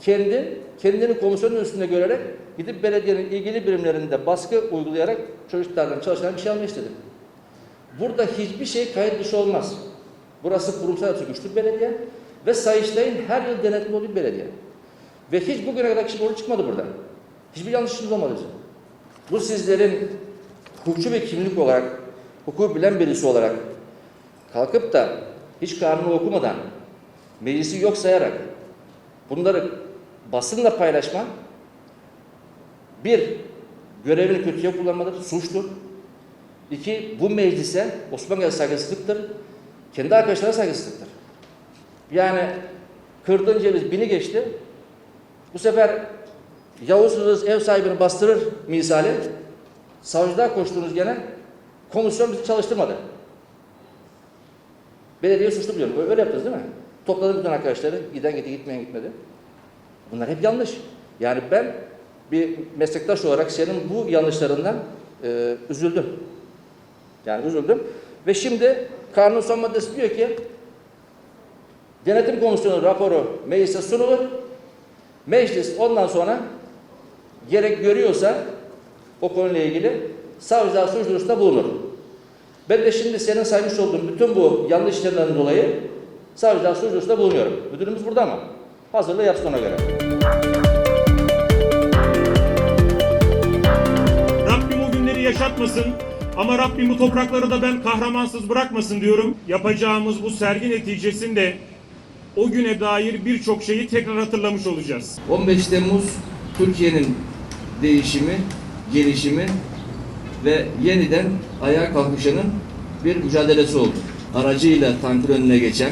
kendi kendini komisyonun üstünde görerek gidip belediyenin ilgili birimlerinde baskı uygulayarak çocuklardan çalışan bir şey almak istedi. Burada hiçbir şey kayıt dışı olmaz. Burası kurumsal yapısı güçlü belediye ve Sayıştay'ın her yıl denetli olduğu belediye. Ve hiç bugüne kadar kişi doğru çıkmadı buradan. Hiçbir yanlışımız olmadı. Bu sizlerin hukukçu ve kimlik olarak, hukuku bilen birisi olarak kalkıp da hiç kanunu okumadan, meclisi yok sayarak bunları basınla paylaşma bir, görevini kötüye kullanmadır, suçtur. İki, bu meclise Osman Gazi saygısızlıktır. Kendi arkadaşlarına saygısızlıktır. Yani kırdığın ceviz bini geçti. Bu sefer Yavuz Hızır ev sahibini bastırır misali. Savcılığa koştunuz gene. Komisyon bizi çalıştırmadı. Belediye suçlu biliyorum. Öyle yaptınız değil mi? Topladım bütün arkadaşları. Giden gitti, gitmeyen gitmedi. Bunlar hep yanlış. Yani ben bir meslektaş olarak senin bu yanlışlarından e, üzüldüm. Yani üzüldüm. Ve şimdi kanun son maddesi diyor ki denetim komisyonu raporu meclise sunulur. Meclis ondan sonra gerek görüyorsa o konuyla ilgili savcılığa suç duyurusunda bulunur. Ben de şimdi senin saymış olduğun bütün bu yanlış işlemlerden dolayı savcılığa suç duyurusunda bulunuyorum. Müdürümüz burada mı? Hazırlığı yapsın ona göre. Rabbim o günleri yaşatmasın ama Rabbim bu toprakları da ben kahramansız bırakmasın diyorum. Yapacağımız bu sergi neticesinde o güne dair birçok şeyi tekrar hatırlamış olacağız. 15 Temmuz Türkiye'nin değişimi, gelişimi ve yeniden ayağa kalkışının bir mücadelesi oldu. Aracıyla tankın önüne geçen,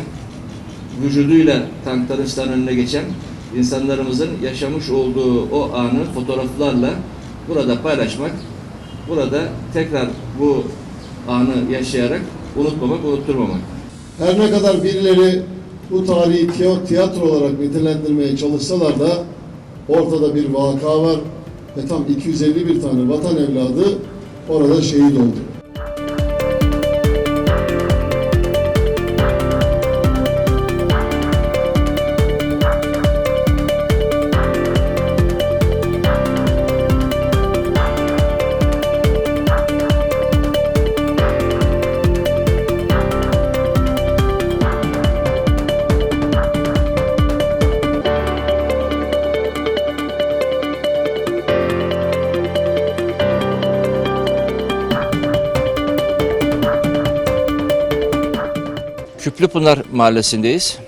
vücuduyla tankların önüne geçen insanlarımızın yaşamış olduğu o anı fotoğraflarla burada paylaşmak, burada tekrar bu anı yaşayarak unutmamak, unutturmamak. Her ne kadar birileri bu tarihi tiya- tiyatro olarak nitelendirmeye çalışsalar da ortada bir vaka var ve tam 251 tane vatan evladı orada şehit oldu. Küplüpınar Mahallesi'ndeyiz.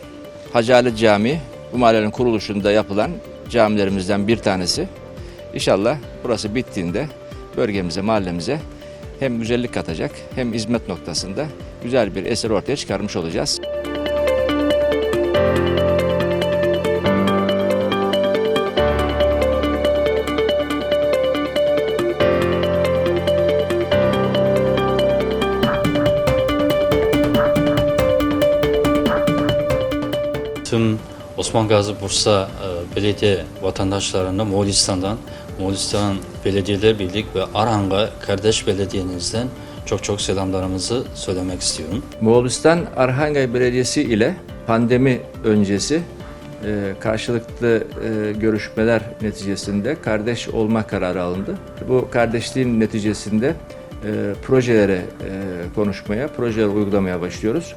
Hacı Ali Camii bu mahallenin kuruluşunda yapılan camilerimizden bir tanesi. İnşallah burası bittiğinde bölgemize, mahallemize hem güzellik katacak hem hizmet noktasında güzel bir eser ortaya çıkarmış olacağız. Tüm Osman Gazi Bursa e, belediye vatandaşlarına Moğolistan'dan, Moğolistan Belediyeler Birlik ve Arhang'a kardeş belediyenizden çok çok selamlarımızı söylemek istiyorum. Moğolistan Arhangay Belediyesi ile pandemi öncesi e, karşılıklı e, görüşmeler neticesinde kardeş olma kararı alındı. Bu kardeşliğin neticesinde e, projelere e, konuşmaya, projeleri uygulamaya başlıyoruz.